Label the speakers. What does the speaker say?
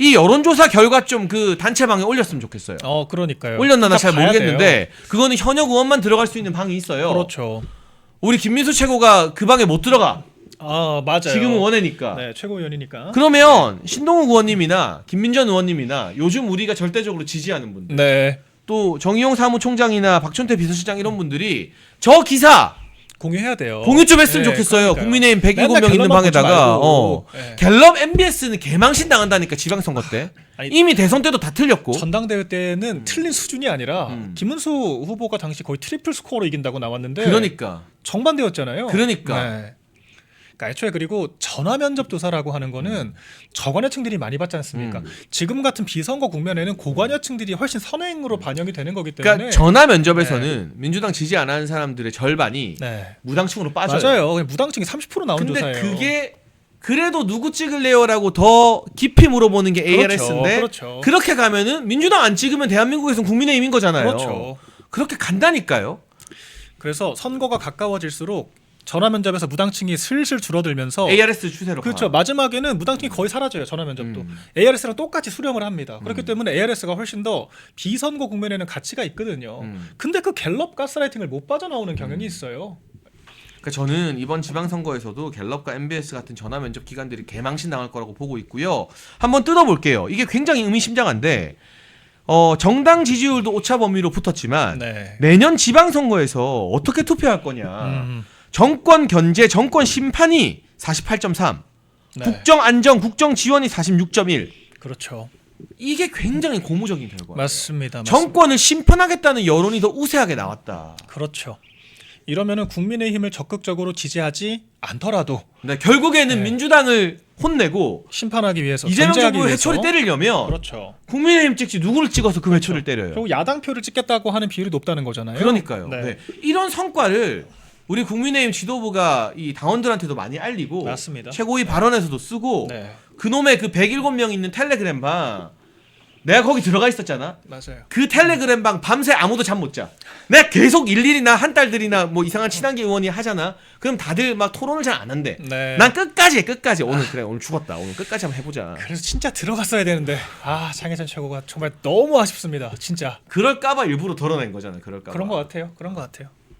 Speaker 1: 이 여론조사 결과 좀 그 단체방에 올렸으면 좋겠어요.
Speaker 2: 어 그러니까요.
Speaker 1: 올렸나
Speaker 2: 잘다 봐야
Speaker 1: 모르겠는데 그거는 현역 의원만 들어갈 수 있는 방이 있어요.
Speaker 2: 그렇죠.
Speaker 1: 우리 김민수 최고가 그 방에 못 들어가.
Speaker 2: 아 맞아요.
Speaker 1: 지금은 원해니까.
Speaker 2: 네 최고위원이니까.
Speaker 1: 그러면 신동욱 의원님이나 김민전 의원님이나 요즘 우리가 절대적으로 지지하는 분들
Speaker 2: 네
Speaker 1: 또 정의용 사무총장이나 박촌태 비서실장 이런 분들이 저 기사
Speaker 2: 공유해야 돼요.
Speaker 1: 공유 좀 했으면
Speaker 2: 네,
Speaker 1: 좋겠어요.
Speaker 2: 그러니까요.
Speaker 1: 국민의힘 107명
Speaker 2: 맨날
Speaker 1: 있는 방에다가
Speaker 2: 보지 말고.
Speaker 1: 어.
Speaker 2: 네.
Speaker 1: 갤럽 MBS는 개망신 당한다니까 지방선거 때
Speaker 2: 아니,
Speaker 1: 이미 대선 때도 다 틀렸고
Speaker 2: 전당대회 때는 틀린 수준이 아니라
Speaker 1: 음.
Speaker 2: 김은수 후보가 당시 거의 트리플 스코어로 이긴다고 나왔는데
Speaker 1: 그러니까
Speaker 2: 정반대였잖아요.
Speaker 1: 그러니까.
Speaker 2: 네. 그러니까 애초에 그리고 전화 면접 조사라고 하는 거는 저관여층들이 많이 받지 않습니까?
Speaker 1: 음.
Speaker 2: 지금 같은 비선거 국면에는 고관여층들이 훨씬 선행으로 반영이 되는 거기 때문에
Speaker 1: 그러니까 전화 면접에서는 민주당 지지 안 하는 사람들의 절반이
Speaker 2: 네.
Speaker 1: 무당층으로 빠져요.
Speaker 2: 맞아요. 그냥 무당층이 30% 나온
Speaker 1: 근데
Speaker 2: 조사예요.
Speaker 1: 그게 그래도 누구 찍을래요라고 더 깊이 물어보는 게 ARS인데
Speaker 2: 그렇죠.
Speaker 1: 그렇게 가면은 민주당 안 찍으면 대한민국에선 국민의힘인 거잖아요.
Speaker 2: 그렇죠.
Speaker 1: 그렇게 간다니까요.
Speaker 2: 그래서 선거가 가까워질수록 전화 면접에서 무당층이 슬슬 줄어들면서
Speaker 1: ARS 추세로
Speaker 2: 그렇죠.
Speaker 1: 가.
Speaker 2: 마지막에는 무당층이 거의 사라져요. 전화 면접도.
Speaker 1: 음.
Speaker 2: ARS랑 똑같이 수령을 합니다. 그렇기 때문에 ARS가 훨씬 더 비선거 국면에는 가치가 있거든요.
Speaker 1: 음.
Speaker 2: 근데 그 갤럽 가스라이팅을 못 빠져나오는 경향이 있어요.
Speaker 1: 그러니까 저는 이번 지방선거에서도 갤럽과 MBS 같은 전화 면접 기관들이 개망신 당할 거라고 보고 있고요. 한번 뜯어볼게요. 이게 굉장히 의미심장한데 어, 정당 지지율도 오차 범위로 붙었지만
Speaker 2: 네.
Speaker 1: 내년 지방선거에서 어떻게 투표할 거냐.
Speaker 2: 음,
Speaker 1: 정권 견제, 정권 심판이 48.3,
Speaker 2: 네.
Speaker 1: 국정 안정, 국정 지원이 46.1.
Speaker 2: 그렇죠.
Speaker 1: 이게 굉장히 고무적인 결과예요.
Speaker 2: 맞습니다. 맞습니다.
Speaker 1: 정권을 심판하겠다는 여론이 더 우세하게 나왔다.
Speaker 2: 그렇죠. 이러면은 국민의힘을 적극적으로 지지하지 않더라도
Speaker 1: 근데 결국에는
Speaker 2: 네.
Speaker 1: 민주당을 혼내고
Speaker 2: 심판하기 위해서
Speaker 1: 이재명 정부. 회초리 때리려면
Speaker 2: 그렇죠.
Speaker 1: 국민의힘 찍지 누구를 찍어서 그 회초리를 때려요.
Speaker 2: 결국 야당 표를 찍겠다고 하는 비율이 높다는 거잖아요.
Speaker 1: 그러니까요.
Speaker 2: 네.
Speaker 1: 네. 이런 성과를 우리 국민의힘 지도부가 이 당원들한테도 많이 알리고
Speaker 2: 맞습니다.
Speaker 1: 최고위 발언에서도 쓰고
Speaker 2: 네.
Speaker 1: 그놈의 그 107명 있는 텔레그램 방 내가 거기 들어가 있었잖아.
Speaker 2: 맞아요.
Speaker 1: 그 텔레그램 방 밤새 아무도 잠 못 자. 내가 계속 일일이나 한 달들이나 뭐 이상한 친한계 의원이 하잖아. 그럼 다들 막 토론을 잘 안 한대.
Speaker 2: 네.
Speaker 1: 난 끝까지 해, 끝까지 오늘 그래 오늘 죽었다. 오늘 끝까지 한번 해보자.
Speaker 2: 그래서 진짜 들어갔어야 되는데 아 장혜선 최고가 정말 너무 아쉽습니다. 진짜
Speaker 1: 그럴까봐 일부러 덜어낸 거잖아. 그럴까봐.
Speaker 2: 그런 것 같아요. 그런 것 같아요.